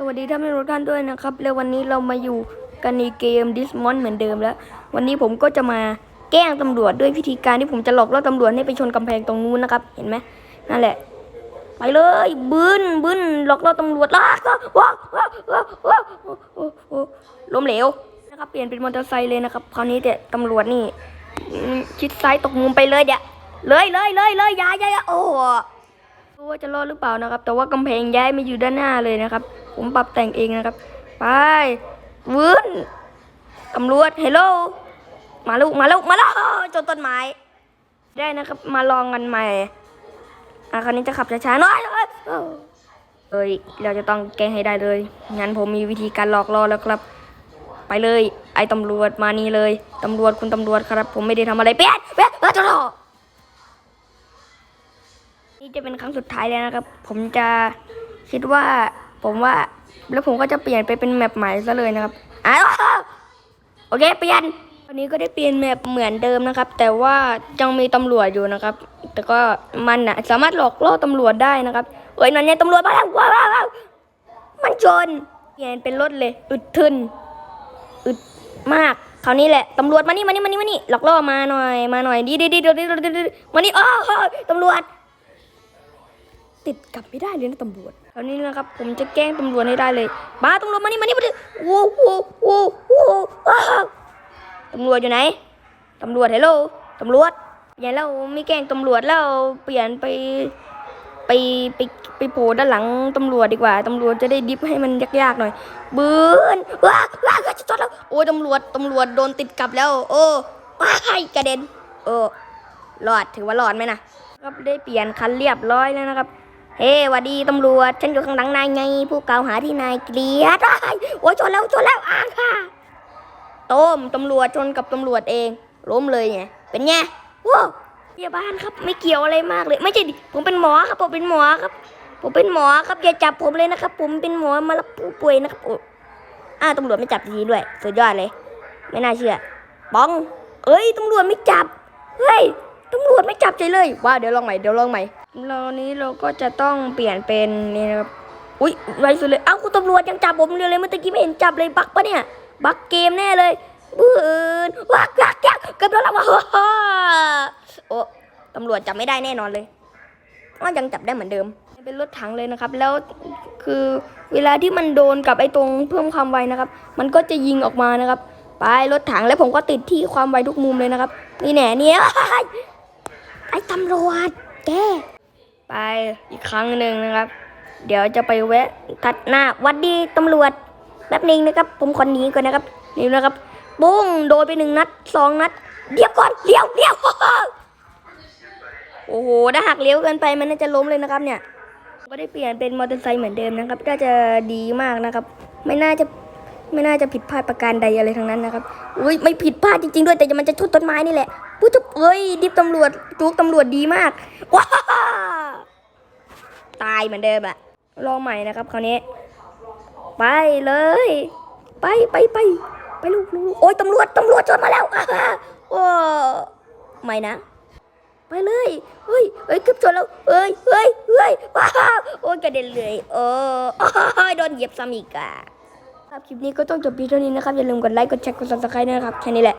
สวัสดีท่านผู้ชมทุกท่านด้วยนะครับ แล้ววันนี้เรามาอยู่กันในเกม d i s m o n เหมือนเดิมแล้ว วันนี้ผมก็จะมาแกล้งตำรวจด้วยวิธีการที่ผมจะหลอกล่อตำรวจให้ไปชนกำแพงตรงนู้นนะครับ เห็นไหมนั่นแหละ ไปเลยบึ้นบึ้นหลอกล่อตำรวจลากว้าวว้าวว้าววล้มเหลวนะครับเปลี่ยนเป็นมอเตอร์ไซค์เลยนะครับคราวนี้แต่ตำรวจนี่ชิดซ้ายตกมุมไปเลยเดี๋ยเลยเลยเลยเลยยาอยายโอ้รู้ว่าจะรอดหรือเปล่านะครับ แต่ว่ากำแพงย้ายมาอยู่ด้านหน้าเลยนะครับ ผมปรับแต่งเองนะครับ ไปวืนตำรวจเฮลโลมาลูกมาลูกมาล้วจนต้นไม้ ได้นะครับ มาลองกันใหม่อะคราวนี้จะขับช้าๆหน่อยเอ้ยเราจะต้องแก้ให้ได้เลยงั้นผมมีวิธีการหลอกล่อแล้วครับ ไปเลย ไอ้ตำรวจมานี่เลยตำรวจคุณตำรวจครับ ผมไม่ได้ทำอะไรเปียเปียนเปี้ยนตลอนี่จะเป็นครั้งสุดท้ายแล้วนะครับ ผมจะคิดว่า ผมว่า แล้วผมก็จะเปลี่ยนไปเป็นแมปใหม่ซะเลยนะครับอ้าวโอเคเปลี่ยนวันนี้ก็ได้เปลี่ยนแมปเหมือนเดิมนะครับ แต่ว่ายังมีตำรวจอยู่นะครับ แต่ก็มันนะสามารถหลอกล่อตำรวจได้นะครับเอ้ยนั่นไงตำรวจมาแล้วว้าวว้าวมันชนเปลี่ยนเป็นรถเลย อึดทึนอึดมากคราวนี้แหละตำรวจมานี่มานี่มานี่มานี่หลอกล่อมาหน่อยมาหน่อยดีดีดีดีดีดีดีมานี่อ้าวตำรวจ ติดกลับไม่ได้เลยนะตำรวจคราวนี้นะครับ ผมจะแกล้งตำรวจให้ได้เลยบ้าตำรวจมานี่มานี่มานี่โว้โว้โว้โว้อ้าวตำรวจอยู่ไหนตำรวจเฮลโลตำรวจอย่าเราไม่แกล้งตำรวจแล้วเปลี่ยนไปไปไปไปโผล่ด้านหลังตำรวจดีกว่าตำรวจจะได้ดิฟให้มันยากๆหน่อยบืนว้าว้าจะจอดแล้วโอ้ยตำรวจตำรวจโดนติดกลับแล้ว โอ้ว้ายกระเด็นเออรอดถือว่ารอดไหมนะก็ได้เปลี่ยนคันเรียบร้อยแล้วนะครับ เฮ้วัดดีตำรวจ ฉันอยู่ข้างหลังนายไง ผู้กล่าวหาที่นายเกลียดว้โอ้ยชนแล้วชนแล้วอ้างค่ะต้มตำรวจชนกับตำรวจเอง ล้มเลยไงเป็นไงว้าวพยาบาลครับ ไม่เกี่ยวอะไรมากเลย ไม่ใช่ผมเป็นหมอครับ ผมเป็นหมอครับ ผมเป็นหมอครับอย่าจับผมเลยนะครับ ผมเป็นหมอมารับผู้ป่วยนะครับอ้อ้าตำรวจไม่จับทีด้วยสุดยอดเลย ไม่น่าเชื่อบ้อง เอ้ยตำรวจไม่จับเฮ้ยตำรวจไม่จับใจเลยว่าเดี๋ยวลองใหม่เดี๋ยวลองใหม่ เรานี้เราก็จะต้องเปลี่ยนเป็นนี่นะครับอุ้ยไวสุดเลยเอ้าคุณตำรวจยังจับผมเลยเลยเมื่อกี้ไม่เห็นจับเลยบักปะเนี่ย บักเกมแน่เลยบืนวักยักยักเกือบโดนแล้วว่ะโอ้ตำรวจจับไม่ได้แน่นอนเลยก็ยังจับได้เหมือนเดิม เป็นรถถังเลยนะครับ แล้วคือเวลาที่มันโดนกับไอ้ตรงเพิ่มความไวนะครับ มันก็จะยิงออกมานะครับ ไปรถถังแล้วผมก็ติดที่ความไวทุกมุมเลยนะครับ นี่แหน่เนี่ยไอ้ตำรวจแก ไปอีกครั้งหนึ่งนะครับ เดี๋ยวจะไปแวะตัดหน้าวัดดีตำรวจแป๊บนึงนะครับ ผมขอหนีก่อนนะครับนี่นะครับปุ้งโดนไปหนึ่งนัดสองนัดเดี๋ยวก่อนเดี๋ยวเดี๋ยวโอ้โหถ้าหักเลี้ยวเกินไปมันน่าจะล้มเลยนะครับ เนี่ยก็ได้เปลี่ยนเป็นมอเตอร์ไซค์เหมือนเดิมนะครับน่าจะดีมากนะครับ ไม่น่าจะไม่น่าจะผิดพลาดประการใดอะไรทั้งนั้นนะครับอุ้ยไม่ผิดพลาดจริงๆด้วยแต่มันจะชนต้นไม้นี่แหละพูดจะเอ้ยดิบตำรวจจุกตำรวจดีมากว้า ตายเหมือนเดิมอะลองใหม่นะครับคราวนี้ ไปเลย ไปไปไปไปลูกลูกโอ้ยตำรวจตำรวจชนมาแล้วโอ้ไม่นะ ไปเลยเฮ้ยเฮ้ยเกือบชนแล้วเฮ้ยเฮ้ยเฮ้ยว้าวโอ้ยกระเด็นเลยโอ้ยโดนเหยียบซ้ำอีกอะครับคลิปนี้ก็ต้องจบเพียงเท่านี้นะครับ อย่าลืมกดไลค์กดแชร์กดซับสไครต์นะครับแค่นี้แหละ